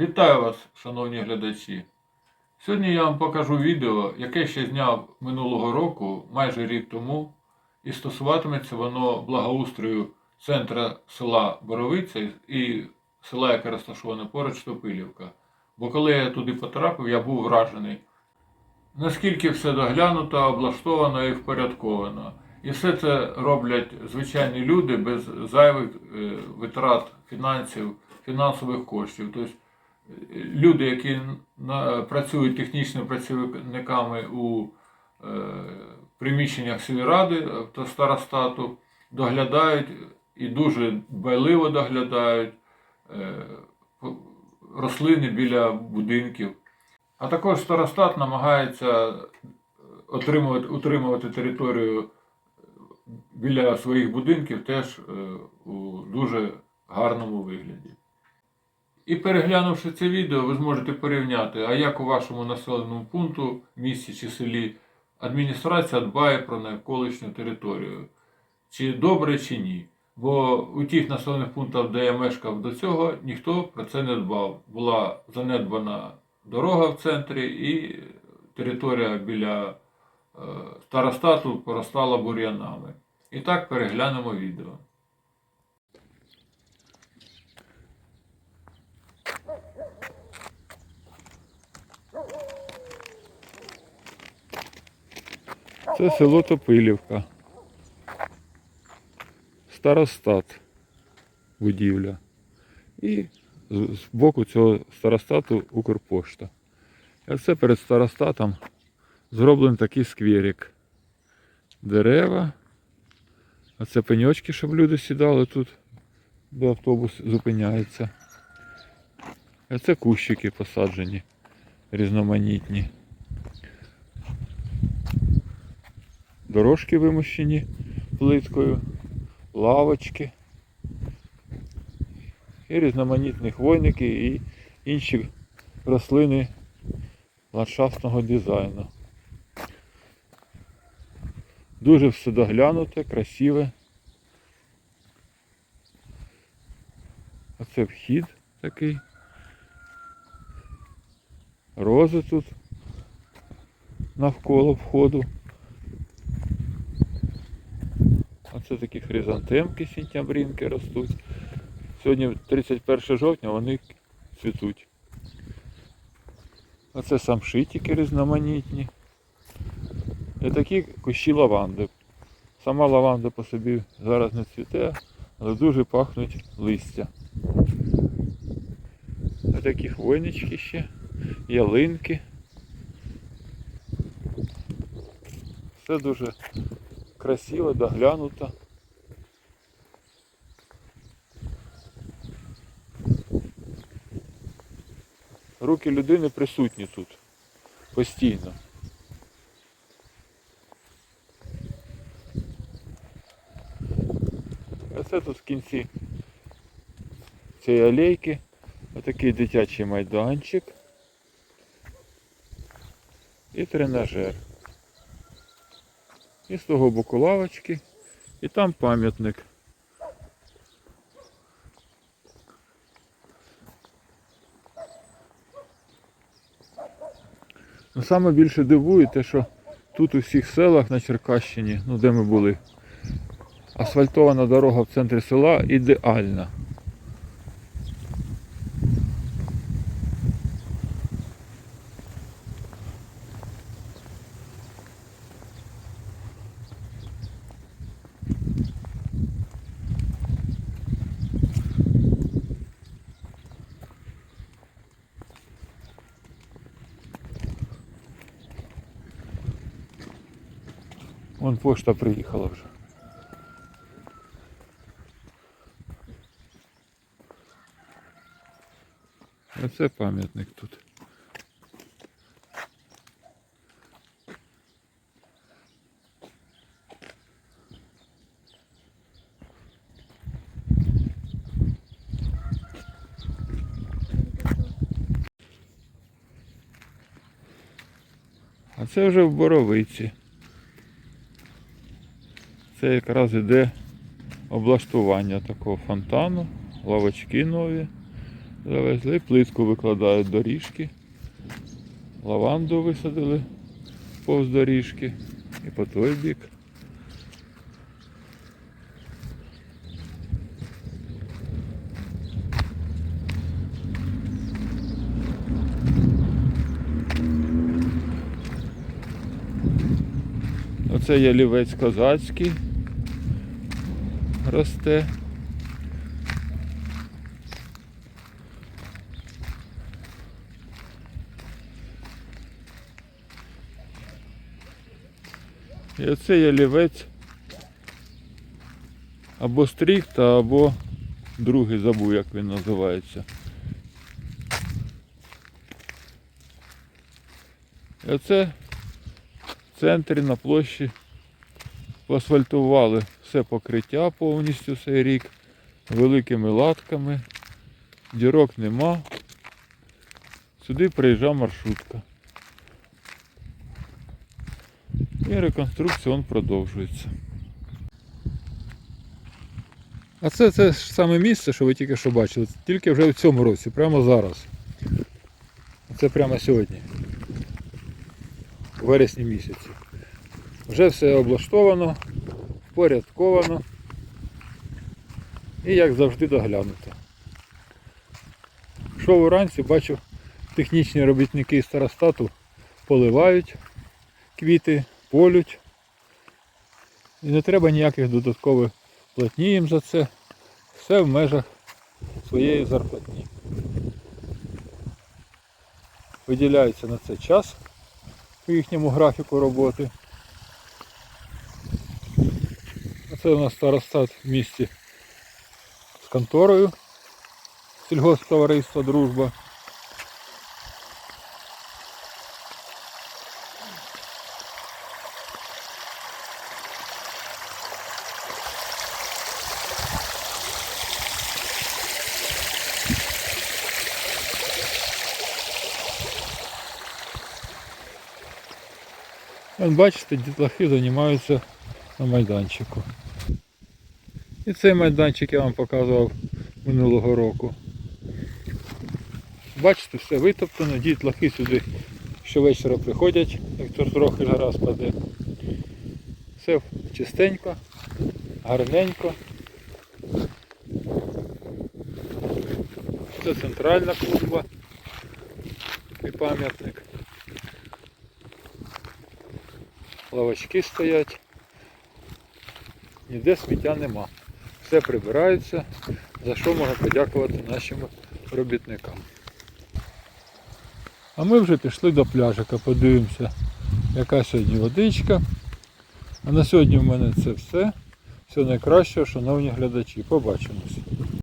Вітаю вас, шановні глядачі. Сьогодні я вам покажу відео, яке ще зняв минулого року, майже рік тому, і стосуватиметься воно благоустрою центра села Боровиця і села, яке розташоване поруч Топилівка. Бо коли я туди потрапив, я був вражений, наскільки все доглянуто, облаштовано і впорядковано. І все це роблять звичайні люди без зайвих е, витрат фінансів, фінансових коштів. Тобто люди, які працюють технічними працівниками у е, приміщеннях сільради та старостату, доглядають і дуже дбайливо доглядають е, рослини біля будинків. А також старостат намагається отримувати, утримувати територію біля своїх будинків теж е, у дуже гарному вигляді. І переглянувши це відео, ви зможете порівняти, а як у вашому населеному пункту, місті чи селі адміністрація дбає про навколишню територію. Чи добре, чи ні. Бо у тих населених пунктах, де я мешкав до цього, ніхто про це не дбав. Була занедбана дорога в центрі і територія біля е, старостату поростала бур'янами. І так переглянемо відео. Це село Топилівка. Старостат будівля. І з боку цього старостату Укрпошта. І це перед старостатом зроблений такий скверик. Дерева. А це пеньочки, щоб люди сідали тут, де автобус зупиняється. А це кущики посаджені, різноманітні. Дорожки вимощені плиткою, лавочки і різноманітні хвойники і інші рослини ландшафтного дизайну. Дуже все доглянуте, красиве. Оце вхід такий. Рози тут навколо входу. Оце такі хризантемки сентябрінки ростуть. Сьогодні 31 жовтня вони цвітуть. Оце самшитики різноманітні. І такі кущі лаванди. Сама лаванда по собі зараз не цвіте, але дуже пахнуть листя. Ось такі хвойнички ще, ялинки. Все дуже красиво, доглянуто. Руки людини присутні тут постійно. А це тут в кінці цієї алейки отакий дитячий майданчик і тренажер. І з того боку лавочки, і там пам'ятник. Ну, саме більше дивує те, що тут у всіх селах на Черкащині, ну де ми були, асфальтована дорога в центрі села ідеальна. Вон пошта приїхала вже. Оце пам'ятник тут. А це вже в Боровиці. Це якраз іде облаштування такого фонтану, лавочки нові, Завезли, плитку викладають доріжки. Лаванду висадили повз доріжки і по той бік. Оце ялівець козацький росте. І оце ялівець або стрікта, або другий забув, як він називається. І оце в центрі на площі поасфальтували все покриття повністю цей рік великими латками. Дірок нема. Сюди приїжджає маршрутка. І реконструкція он продовжується. А це це ж саме місце, що ви тільки що бачили, тільки вже в цьому році, прямо зараз. Це прямо сьогодні. У вересні місяці. Вже все облаштовано, впорядковано і як завжди доглянуто. Йшов уранці, бачу, технічні робітники старостату поливають квіти, полють. І не треба ніяких додаткових платні їм за це. Все в межах своєї зарплатні. Виділяється на це час по їхньому графіку роботи. Це у нас старостат в місті з конторою сільгосптовариства Дружба. Вон, бачите, дітлахи займаються на майданчику. І цей майданчик я вам показував минулого року. Бачите, все витоптано, дітлахи сюди щовечора приходять, як то трохи жара спаде. Все чистенько, гарненько. Це центральна клумба і пам'ятник. лавочки стоять. Ніде сміття нема. Все прибирається, за що можна подякувати нашим робітникам. А ми вже пішли до пляжика, подивимося, яка сьогодні водичка. А на сьогодні в мене це все. Все найкраще, шановні глядачі. Побачимось.